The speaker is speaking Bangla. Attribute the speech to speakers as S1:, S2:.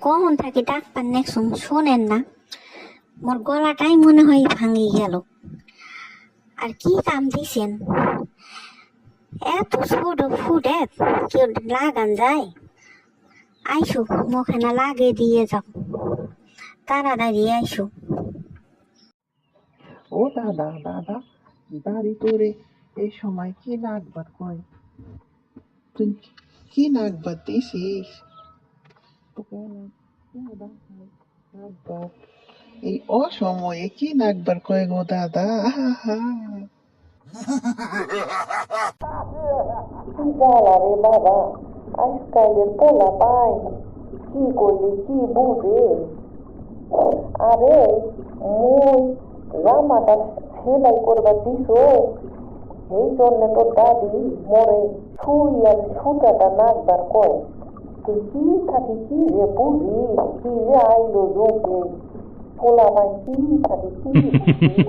S1: কখন থাকি ডাক্তার পান শোনেন না। মোর গলাটাই মনে হয় ভাঙি গেল। আর কি কাম দিছেন? এত ছোট ফুটে কেউ লাগান যায়? আইসো মুখে লাগে দিয়ে যাও। তাড়াতাড়ি আইসো।
S2: ও দাদা দাদা দাড়ি তোরে এই সময় কি নাকবার কয়? তুই কি নাকবার দিছিস? এই অসময়ে কি নাকবার কয় গো দাদা?
S3: আজকালের পোলা পাই কি কইলে কি বুঝে আরে, মুই জামাটা সেলাই করবার দিছ এই জন্য তোর দাদি মরে ছুই আর সুতাটা নাচবার কয়। তুই কি থাকি কি যে বুঝি কি যে আইলো যোগে পোলা পাই কি থাকি কি বুঝি?